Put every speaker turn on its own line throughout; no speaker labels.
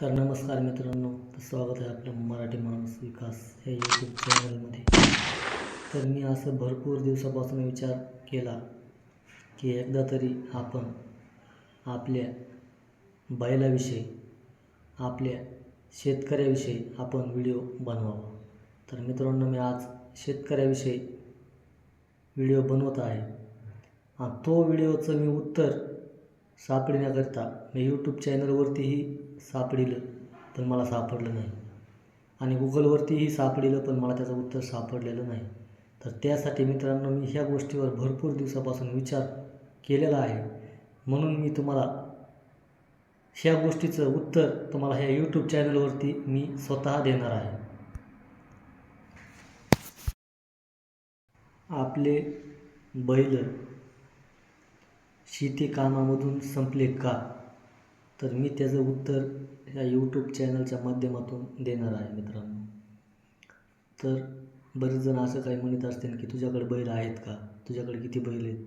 तर नमस्कार मित्रांनो तर स्वागत आहे आपलं मराठी माणूस विकास या यूट्यूब चॅनलमध्ये तर मी असं भरपूर दिवसापासून विचार केला की एकदा तरी आपण आपल्या बैलाविषयी आपल्या शेतकऱ्याविषयी आपण व्हिडिओ बनवावा. तर मित्रांनो मी आज शेतकऱ्याविषयी व्हिडिओ बनवत आहे. तो व्हिडिओचं मी उत्तर सापडण्याकरिता मी यूट्यूब चॅनलवरतीही सापडिलं पण मला सापडलं नाही. आणि गुगलवरतीही सापडिलं पण मला त्याचं उत्तर सापडलेलं नाही. तर त्यासाठी मित्रांनो मी ह्या गोष्टीवर भरपूर दिवसापासून विचार केलेला आहे. म्हणून मी तुम्हाला ह्या गोष्टीचं उत्तर तुम्हाला ह्या यूट्यूब चॅनलवरती मी स्वतः देणार आहे. आपले बैल शेती कामामधून संपले का? तर मी त्याचं उत्तर ह्या यूट्यूब चॅनलच्या माध्यमातून देणार आहे मित्रांनो. तर बरेच जण असं काही म्हणत असतील की तुझ्याकडे बैल आहेत का? तुझ्याकडे किती बैल आहेत?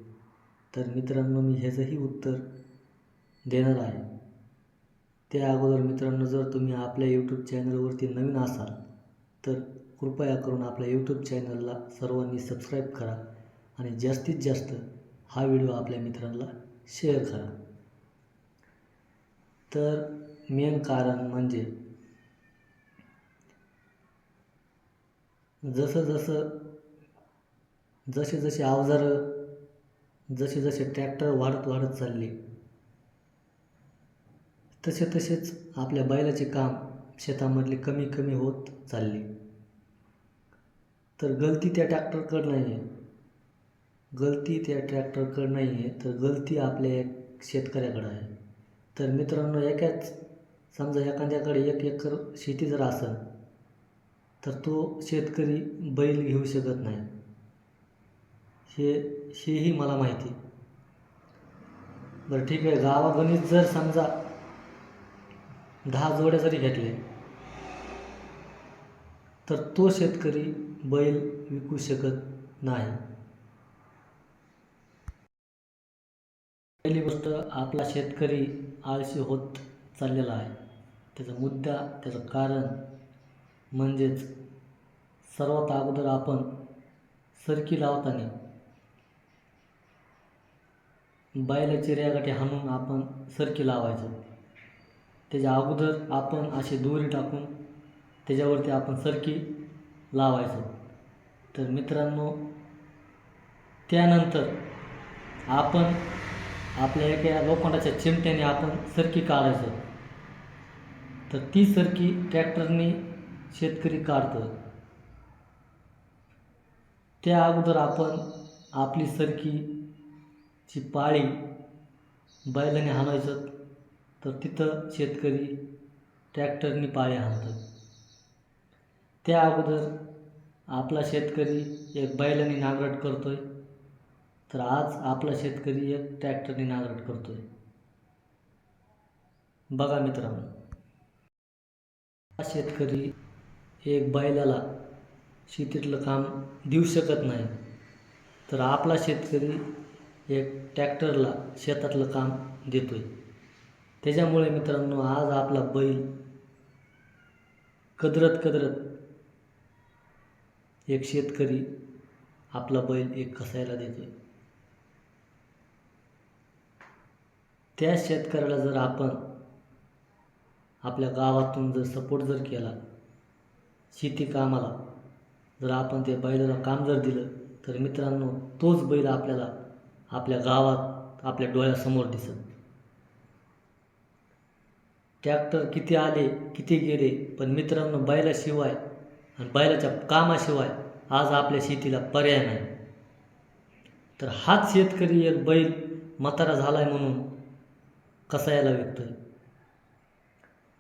तर मित्रांनो मी ह्याचंही उत्तर देणार आहे. त्या अगोदर मित्रांनो जर तुम्ही आपल्या यूट्यूब चॅनलवरती नवीन असाल तर कृपया करून आपल्या यूट्यूब चॅनलला सर्वांनी सबस्क्राईब करा आणि जास्तीत जास्त हा व्हिडिओ आपल्या मित्रांना शेअर करा. तर मेन कारण म्हणजे जसं जसं जसे जसे अवजारं जसे जसे ट्रॅक्टर वाढत वाढत चालले तसे तसेच आपल्या बैलाचे काम शेतामधले कमी कमी होत चालले. तर गलती त्या ट्रॅक्टरकडं नाही आहे गलती त्या ट्रॅक्टरकडं नाही आहे तर गलती आपल्या एक शेतकऱ्याकडं आहे. तर मित्रांनो एकाच समजा एखाद्याकडे एक एकर शेती जर असेल तर तो शेतकरी बैल घेऊ शकत नाही. हे हेही मला माहिती. बरं ठीक आहे. गावागणित जर समजा दहा जोड्या जरी घेतले तर तो शेतकरी बैल विकू शकत नाही. पहिली गोष्ट आपला शेतकरी आळशी होत चाललेला आहे. त्याचा मुद्दा त्याचं कारण म्हणजेच सर्वात अगोदर आपण सरकी लावताना बैलाची रेगाटी हाणून आपण सरकी लावायचो. त्याच्या अगोदर आपण अशी दोरी टाकून त्याच्यावरती आपण सरकी लावायचो. तर मित्रांनो त्यानंतर आपण आपल्या एका लोखंडाच्या चिमट्याने आपण सरकी काढायचो. तर ती सरकी ट्रॅक्टरने शेतकरी काढतो. त्या अगोदर आपण आपली सरकीची पाळी बैलाने हाणायचं तर तिथं शेतकरी ट्रॅक्टरने पाळी हाणतो त्या अगोदर आपला शेतकरी एक बैलाने नांगरट करतोय. तर आज आपला शेतकरी एक ट्रॅक्टरने नांगरट करतोय. बघा मित्रांनो हा शेतकरी एक बैलाला शेतीतलं काम देऊ शकत नाही. तर आपला शेतकरी एक ट्रॅक्टरला शेतातलं काम देतोय. त्याच्यामुळे मित्रांनो आज आपला बैल कदरत कदरत एक शेतकरी आपला बैल एक कसायला देतोय. त्या शेतकऱ्याला जर आपण आपल्या गावातून जर सपोर्ट जर केला शेती कामाला जर आपण ते बैलाला काम जर दिलं तर मित्रांनो तोच बैल आपल्याला आपल्या गावात आपल्या डोळ्यासमोर दिसत ट्रॅक्टर किती आले किती गेले पण मित्रांनो बैलाशिवाय आणि बैलाच्या कामाशिवाय आज आपल्या शेतीला पर्याय नाही. तर हाच शेतकरी एक बैल म्हातारा झाला आहे म्हणून कसायला विकतोय?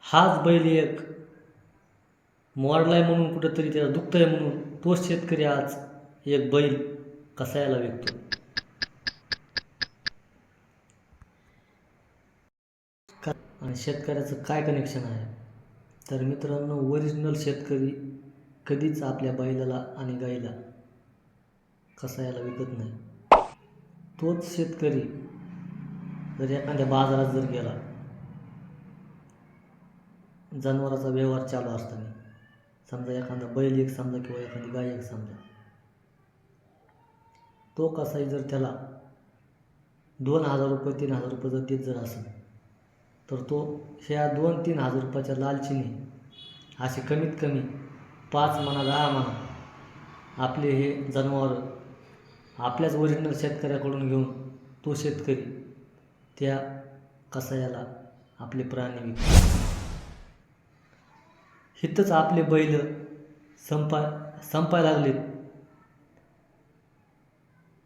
हाच बैल एक मोडलाय म्हणून कुठंतरी त्याला दुखतंय म्हणून तोच शेतकरी आज एक बैल कसायला विकतो आणि शेतकऱ्याचं काय कनेक्शन आहे? तर मित्रांनो ओरिजिनल शेतकरी कधीच आपल्या बैलाला आणि गाईला कसायला विकत नाही. तोच शेतकरी जर एखाद्या बाजारात जर गेला जनावराचा व्यवहार चालू असताना समजा एखादा बैल एक समजा किंवा एखादी गाय एक समजा तो कसाही जर त्याला दोन हजार रुपये तीन हजार रुपये जर देत जर असेल तर तो ह्या दोन तीन हजार रुपयाच्या लालचीने असे कमीत कमी पाच म्हणा दहा म्हणा आपले हे जनावर आपल्याच ओरिजिनल शेतकऱ्याकडून घेऊन तो शेतकरी त्या कसायाला आपले प्राणी विकतो हिथंच आपले बैल संपाय संपाय लागलेत.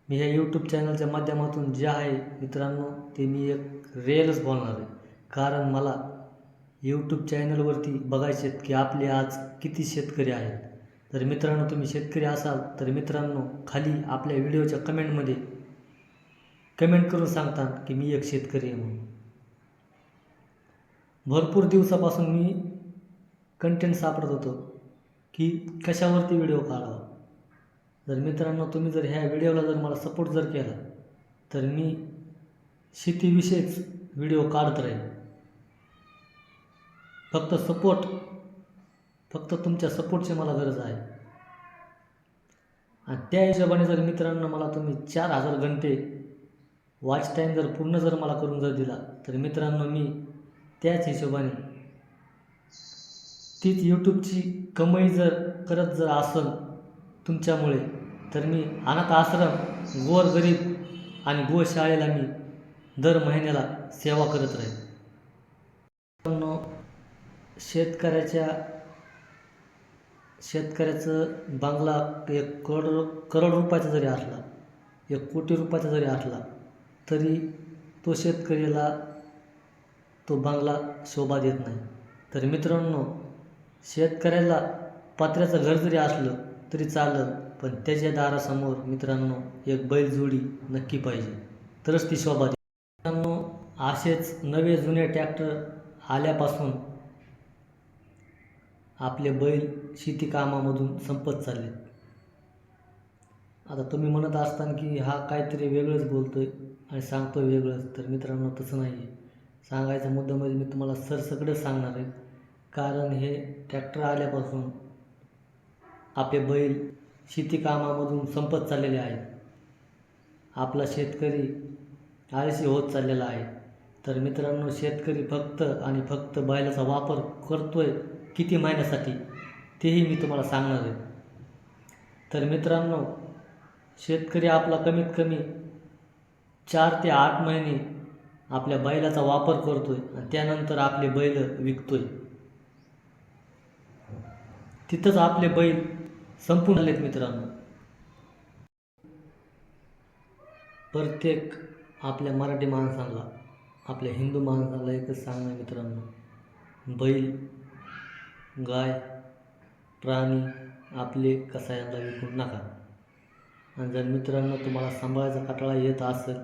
मी ह्या यूट्यूब चॅनलच्या माध्यमातून जे आहे मित्रांनो ते मी एक रिअलच बोलणार आहे. कारण मला यूट्यूब चॅनलवरती बघायचे आहेत की आपले आज किती शेतकरी आहेत. तर मित्रांनो तुम्ही शेतकरी असाल तर मित्रांनो खाली आपल्या व्हिडिओच्या कमेंटमध्ये कमेंट करून सांगतात की मी एक शेतकरी आहे म्हणून. भरपूर दिवसापासून मी कंटेंट सापडत होतो की कशावरती व्हिडिओ काढावा. जर मित्रांनो तुम्ही जर ह्या व्हिडिओला जर मला सपोर्ट जर केला तर मी शेतीविषयीच व्हिडिओ काढत राहील फक्त सपोर्ट फक्त तुमच्या सपोर्टची मला गरज आहे. आणि त्या हिशोबाने जर मित्रांनो मला तुम्ही चार हजार घंटे वॉच टाईम जर पूर्ण जर मला करून जर दिला तर मित्रांनो मी त्याच हिशोबाने तीच यूट्यूबची कमाई जर करत जर असल तुमच्यामुळे तर मी अनाथ आश्रम गोर गरीब आणि गोशाळेला मी दर महिन्याला सेवा करत राहील मित्रांनो, शेतकऱ्याच्या शेतकऱ्याचं बांगला एक करोड करोड रुपयाचा जरी असला एक कोटी रुपयाचा जरी असला तरी तो शेतकऱ्याला तो बांगला शोभा देत नाही. तर मित्रांनो शेतकऱ्याला पत्र्याचं घर जरी असलं तरी चाललं पण त्याच्या दारासमोर मित्रांनो एक बैलजोडी नक्की पाहिजे. तरच ती शोभा देते मित्रांनो असेच नवे जुने ट्रॅक्टर आल्यापासून आपले बैल शेती कामामधून संपत चालले आता तुम्ही म्हणत असताना की हा काहीतरी वेगळंच बोलतो आहे आणि सांगतोय वेगळंच तर मित्रांनो तसं नाही आहे सांगायचा मुद्दा म्हणजे मी तुम्हाला सरसकटं सांगणार आहे. कारण हे ट्रॅक्टर आल्यापासून आपले बैल शेती कामामधून संपत चाललेले आहेत. आपला शेतकरी आळशी होत चाललेला आहे. तर मित्रांनो शेतकरी फक्त आणि फक्त बैलाचा वापर करतोय किती महिन्यासाठी तेही मी तुम्हाला सांगणार आहे. तर मित्रांनो शेतकरी आपला कमीत कमी चार ते आठ महिने आपल्या बैलाचा वापर करतोय आणि त्यानंतर आपले बैल विकतोय. तिथंच आपले बैल संपून आलेत मित्रांनो. प्रत्येक आपल्या मराठी माणसाला आपल्या हिंदू माणसाला एकच सांगणं मित्रांनो. बैल गाय प्राणी आपले कसायांना विकून नका. आणि जर मित्रांनो तुम्हाला सांभाळायचा कटाळा येत असेल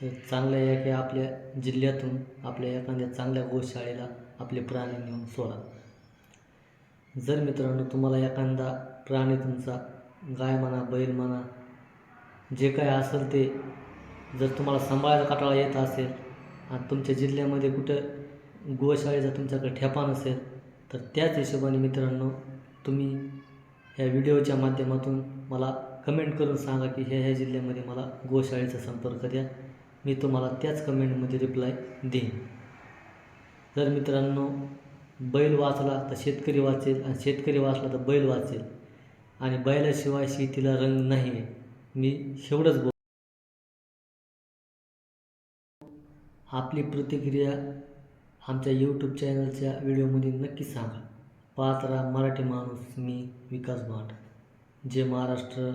तर चांगल्या एका आपल्या जिल्ह्यातून आपल्या एखाद्या चांगल्या गोशाळेला आपले प्राणी नेऊन सोडा. जर मित्रांनो तुम्हाला एखादा प्राणी तुमचा गाय म्हणा बैल म्हणा जे काय असेल ते जर तुम्हाला सांभाळायचा कटाळा येत असेल आणि तुमच्या जिल्ह्यामध्ये कुठं गोशाळेचा तुमच्याकडे ठेपा नसेल तर त्याच हिशोबाने मित्रांनो तुम्ही ह्या व्हिडिओच्या माध्यमातून मला कमेंट करून सांगा की ह्या ह्या जिल्ह्यामध्ये मला गोशाळेचा संपर्क द्या. मी तुम्हाला त्याच कमेंटमध्ये रिप्लाय देईन. जर मित्रांनो बैल वाचला तर शेतकरी वाचेल आणि शेतकरी वाचला तर बैल वाचेल. आणि बैलाशिवाय शेतीला रंग नाही आहे मी एवढंच बोल आपली प्रतिक्रिया आमच्या यूट्यूब चॅनलच्या व्हिडिओमध्ये नक्की सांगा. पात्रा राहा मराठी माणूस मी विकास भाट. जय महाराष्ट्र.